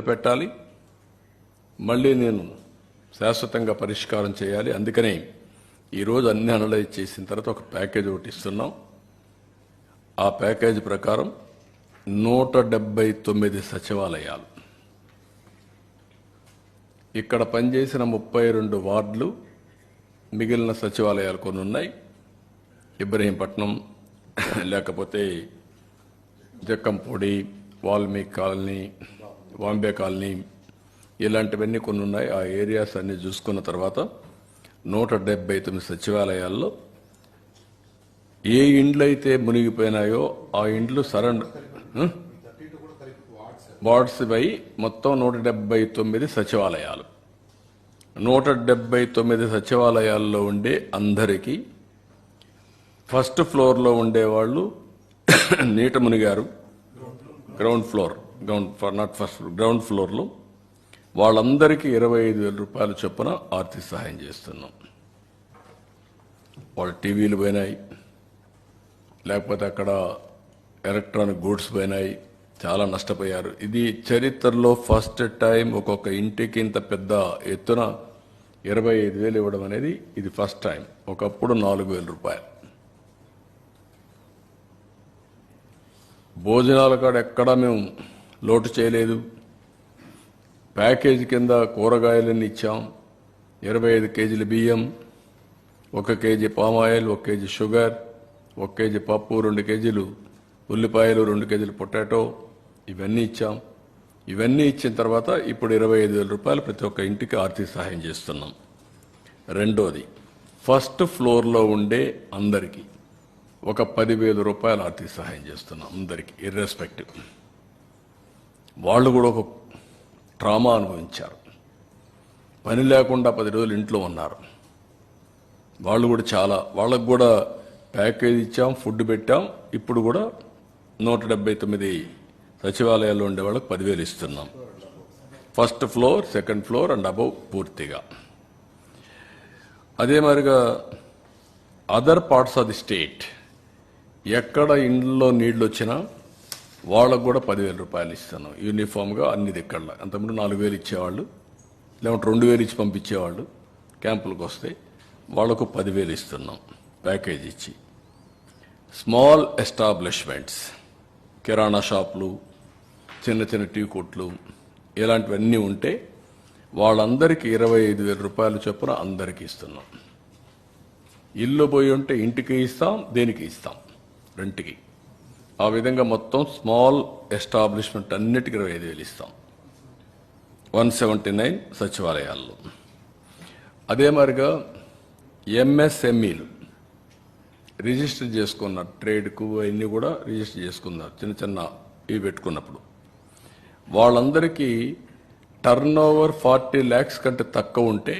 పెట్టాలి. మళ్ళీ నేను శాశ్వతంగా పరిష్కారం చేయాలి. అందుకనే ఈరోజు అన్ని అనలైజ్ చేసిన తర్వాత ఒక ప్యాకేజ్ ఒకటి ఇస్తున్నాం. ఆ ప్యాకేజ్ ప్రకారం నూట డెబ్బై తొమ్మిది సచివాలయాలు. ఇక్కడ పనిచేసిన ముప్పై రెండు వార్డులు మిగిలిన సచివాలయాలు కొన్ని ఉన్నాయి. ఇబ్రహీంపట్నం లేకపోతే Jakkampudi Valmiki colony VAMBAY colony ఇలాంటివన్నీ కొన్ని ఉన్నాయి. ఆ ఏరియాస్ అన్ని చూసుకున్న తర్వాత నూట డెబ్బై తొమ్మిది సచివాలయాల్లో ఏ ఇండ్లు అయితే మునిగిపోయినాయో ఆ ఇండ్లు సరెండర్ వార్డ్స్ పై మొత్తం నూట డెబ్బై తొమ్మిది సచివాలయాలు. నూట డెబ్బై తొమ్మిది సచివాలయాల్లో ఉండే అందరికీ ఫస్ట్ ఫ్లోర్లో ఉండేవాళ్ళు నీట మునిగారు. Ground floor. Ground for not first ground ఫ్లోర్లో వాళ్ళందరికీ ఇరవై ఐదు వేల రూపాయల చొప్పున ఆర్థిక సహాయం చేస్తున్నాం. వాళ్ళ టీవీలు పోయినాయి. లేకపోతే అక్కడ ఎలక్ట్రానిక్ గూడ్స్ పోయినాయి. చాలా నష్టపోయారు. ఇది చరిత్రలో ఫస్ట్ టైం ఒక్కొక్క ఇంటికి ఇంత పెద్ద ఎత్తున ఇరవై ఐదు వేలు ఇవ్వడం అనేది ఇది ఫస్ట్ టైం. ఒకప్పుడు నాలుగు వేల రూపాయలు. భోజనాల కాడ ఎక్కడా మేము లోటు చేయలేదు. ప్యాకేజీ కింద కూరగాయలన్నీ ఇచ్చాం. ఇరవై ఐదు కేజీల బియ్యం ఒక కేజీ పామాయిల్ ఒక కేజీ షుగర్ ఒక కేజీ పప్పు రెండు కేజీలు ఉల్లిపాయలు రెండు కేజీలు పొటాటో ఇవన్నీ ఇచ్చాం. ఇవన్నీ ఇచ్చిన తర్వాత ఇప్పుడు ఇరవై ఐదు వేల రూపాయలు ప్రతి ఒక్క ఇంటికి ఆర్థిక సహాయం చేస్తున్నాం. రెండోది ఫస్ట్ ఫ్లోర్లో ఉండే అందరికీ ఒక పదివేల రూపాయలు ఆర్థిక సహాయం చేస్తున్నాం అందరికీ ఇర్రెస్పెక్టివ్ వాళ్ళు కూడా ఒక ట్రామా అనుభవించారు. పని లేకుండా పది రోజులు ఇంట్లో ఉన్నారు. వాళ్ళు కూడా చాలా వాళ్ళకు కూడా ప్యాకేజ్ ఇచ్చాం ఫుడ్ పెట్టాం. ఇప్పుడు కూడా నూట డెబ్బై తొమ్మిది సచివాలయాల్లో ఉండే వాళ్ళకి పదివేలు ఇస్తున్నాం. First floor second floor and above పూర్తిగా. అదే మరిగా other parts of the state ఎక్కడ ఇండ్లలో నీళ్ళు వచ్చినా వాళ్ళకు కూడా పదివేల రూపాయలు ఇస్తున్నాం యూనిఫామ్గా అన్ని దిక్కళ్ళ అంతకుముందు నాలుగు వేలు ఇచ్చేవాళ్ళు లేకుంటే రెండు వేలు ఇచ్చి పంపించేవాళ్ళు క్యాంపులకు వస్తే వాళ్ళకు పదివేలు ఇస్తున్నాం ప్యాకేజ్ ఇచ్చి. స్మాల్ ఎస్టాబ్లిష్మెంట్స్ కిరాణా షాపులు చిన్న చిన్న టీ కొట్లు ఇలాంటివన్నీ ఉంటే వాళ్ళందరికీ ఇరవై ఐదు వేల రూపాయల చొప్పున అందరికీ ఇస్తున్నాం. ఇల్లు పోయి ఉంటే ఇంటికి ఇస్తాం దేనికి ఇస్తాం? రెంట్కి. ఆ విధంగా మొత్తం స్మాల్ ఎస్టాబ్లిష్మెంట్ అన్నిటికీ ఇరవై ఐదు వేలు ఇస్తాం. వన్ సెవెంటీ నైన్ సచివాలయాల్లో. అదే మరిగా ఎంఎస్ఎంఈలు రిజిస్టర్ చేసుకున్నారు ట్రేడ్కు అవన్నీ కూడా రిజిస్టర్ చేసుకున్నారు. చిన్న చిన్న ఇవి పెట్టుకున్నప్పుడు. వాళ్ళందరికీ టర్న్ ఓవర్ ఫార్టీ ల్యాక్స్ కంటే తక్కువ ఉంటే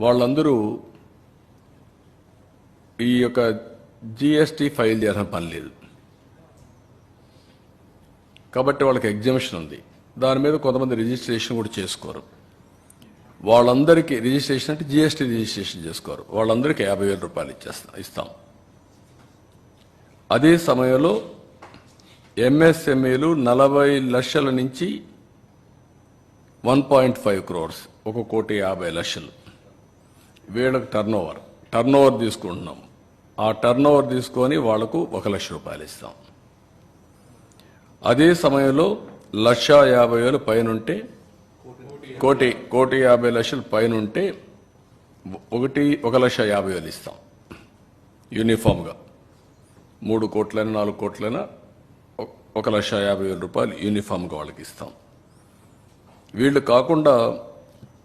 వాళ్ళందరూ ఈ యొక్క జిఎస్టీ ఫైల్ చేయాల్సిన పని లేదు. కాబట్టి వాళ్ళకి ఎగ్జామిషన్ ఉంది. దాని మీద కొంతమంది రిజిస్ట్రేషన్ కూడా చేసుకోరు. వాళ్ళందరికీ రిజిస్ట్రేషన్ అంటే జిఎస్టీ రిజిస్ట్రేషన్ చేసుకోరు. వాళ్ళందరికీ యాభై వేల రూపాయలు ఇచ్చేస్తాం ఇస్తాం. అదే సమయంలో ఎంఎస్ఎంఏలు నలభై లక్షల నుంచి వన్ పాయింట్ ఫైవ్ క్రోర్స్ ఒక కోటి యాభై లక్షలు. వీళ్ళకి టర్న్ ఓవర్ టర్న్ ఓవర్ తీసుకుంటున్నాం. ఆ టర్న్ ఓవర్ తీసుకొని వాళ్ళకు ఒక లక్ష రూపాయలు ఇస్తాం. అదే సమయంలో లక్ష యాభై వేలు పైనుంటే కోటి కోటి యాభై లక్షలు పైనుంటే ఒకటి ఒక లక్ష యాభై వేలు ఇస్తాం. యూనిఫామ్గా. మూడు కోట్లైనా నాలుగు కోట్లైనా ఒక- లక్ష యాభై వేల రూపాయలు యూనిఫామ్గా వాళ్ళకి ఇస్తాం. వీళ్ళు కాకుండా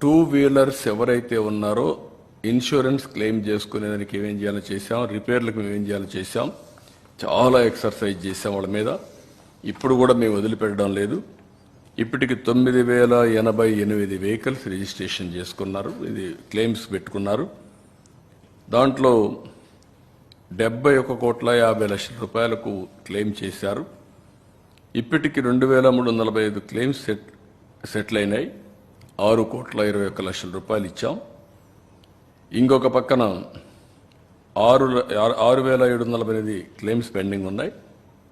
టూ వీలర్స్ ఎవరైతే ఉన్నారో ఇన్సూరెన్స్ క్లెయిమ్ చేసుకునేదానికి ఏమేం చేయాలో చేశాం రిపేర్లకు మేము ఏం చేయాలో చేశాం చాలా ఎక్సర్సైజ్ చేసాం వాళ్ళ మీద. ఇప్పుడు కూడా మేము వదిలిపెట్టడం లేదు. ఇప్పటికి తొమ్మిది వేల ఎనభై ఎనిమిది వెహికల్స్ రిజిస్ట్రేషన్ చేసుకున్నారు. ఇది క్లెయిమ్స్ పెట్టుకున్నారు. దాంట్లో డెబ్బై ఒక కోట్ల యాభై లక్షల రూపాయలకు క్లెయిమ్ చేశారు. ఇప్పటికి రెండు వేల మూడు వందల నలభై ఐదు క్లెయిమ్స్ సెట్ సెటిల్ అయినాయి. ఆరు కోట్ల ఇరవై ఒక్క లక్షల రూపాయలు ఇచ్చాం. ఇంకొక పక్కన ఆరు ల- ఆరు- వేల ఏడు వందల నలభై ఎనిమిది క్లెయిమ్స్ పెండింగ్ ఉన్నాయి.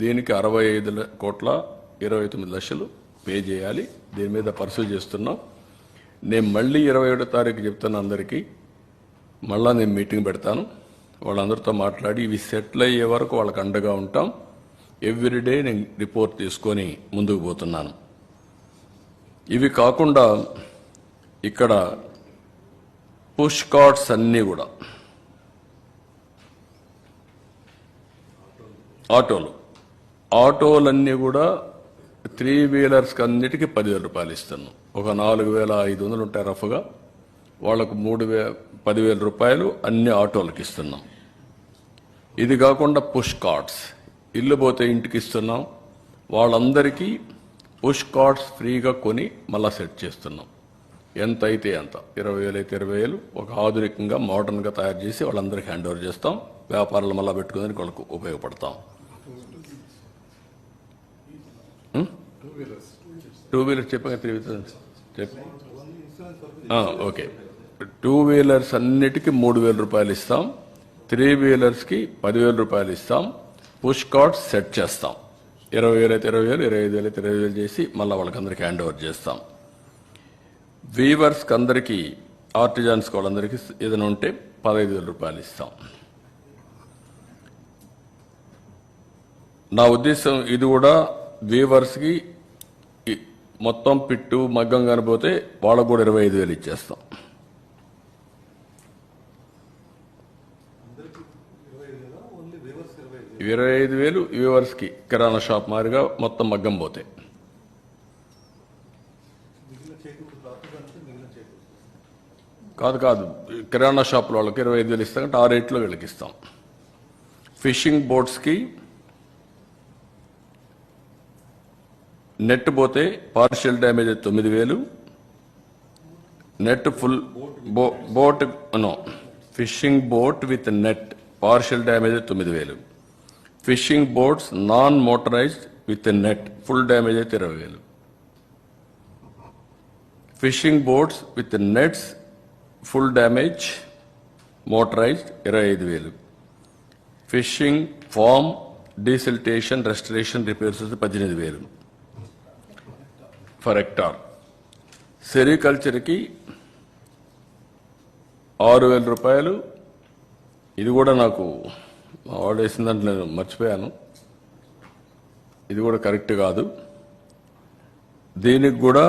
దీనికి అరవై ఐదు కోట్ల ఇరవై తొమ్మిది లక్షలు పే చేయాలి. దీని మీద పర్సూ చేస్తున్నాం. నేను మళ్ళీ ఇరవై ఏడో తారీఖు చెప్తాను అందరికీ మళ్ళా నేను మీటింగ్ పెడతాను. వాళ్ళందరితో మాట్లాడి ఇవి సెటిల్ అయ్యే వరకు వాళ్ళకి అండగా ఉంటాం. ఎవ్రీడే నేను రిపోర్ట్ తీసుకొని ముందుకు పోతున్నాను. ఇవి కాకుండా ఇక్కడ పుష్ కార్డ్స్ అన్నీ కూడా. ఆటోలు. ఆటోలన్నీ కూడా త్రీ వీలర్స్కి అన్నిటికీ పదివేల రూపాయలు ఇస్తున్నాం. ఒక నాలుగు వేల ఐదు వందలు ఉంటాయి రఫ్గా. వాళ్ళకు మూడు వే పదివేల రూపాయలు అన్ని ఆటోలకు ఇస్తున్నాం. ఇది కాకుండా పుష్ కార్డ్స్ ఇల్లు పోతే ఇంటికి ఇస్తున్నాం. వాళ్ళందరికీ పుష్ కార్డ్స్ ఫ్రీగా కొని మళ్ళా సెట్ చేస్తున్నాం. ఎంత అయితే ఎంత ఇరవై వేలు అయితే ఇరవై వేలు. ఒక ఆధునికంగా మోడర్న్గా తయారు చేసి వాళ్ళందరికీ హ్యాండ్ ఓవర్ చేస్తాం. వ్యాపారాలు మళ్ళీ పెట్టుకునేందుకు వాళ్ళకు ఉపయోగపడతాం. టూ వీలర్స్ చెప్పగా three wheelers okay. Two wheelers అన్నిటికీ మూడు వేల రూపాయలు ఇస్తాం. త్రీ వీలర్స్కి పదివేల రూపాయలు ఇస్తాం. పుష్ కార్డ్స్ సెట్ చేస్తాం. ఇరవై వేలు అయితే ఇరవై వేలు ఇరవై ఐదు వేలు అయితే ఇరవై వేలు చేసి మళ్ళీ వాళ్ళకందరికీ హ్యాండ్ ఓవర్ చేస్తాం వీవర్స్కి అందరికీ ఆర్టిజాన్స్ వాళ్ళందరికీ ఏదైనా ఉంటే పదహైదు వేల రూపాయలు ఇస్తాం. నా ఉద్దేశం ఇది కూడా వీవర్స్కి మొత్తం పిట్టు మగ్గం కనిపోతే వాళ్ళకు కూడా ఇరవై ఐదు వేలు ఇచ్చేస్తాం. ఇరవై ఐదు వేలు? వ్యూవర్స్కి కిరాణా షాప్ మాదిరిగా మొత్తం మగ్గం పోతే. కాదు కాదు. కిరాణా షాపుల వాళ్ళకి ఇరవై ఐదు వేలు ఇస్తాం అంటే ఆ రేట్లో వీళ్ళకి ఇస్తాం. ఫిషింగ్ బోట్స్కి నెట్ పోతే పార్షియల్ డ్యామేజ్ తొమ్మిది వేలు. Net full bo boat no fishing boat with net partial damage తొమ్మిది వేలు. Fishing boats non motorised with net full damage అయితే ఇరవై వేలు. Fishing boats with nets full damage motorised ఇరవై ఐదు వేలు. Fishing farm desiltation restoration repairs పద్దెనిమిది వేలు. For hectare. సెరికల్చర్కి ఆరు వేల రూపాయలు. ఇది కూడా నాకు మా వాడు వేసిందంటే నేను మర్చిపోయాను. ఇది కూడా కరెక్ట్ కాదు. దీనికి కూడా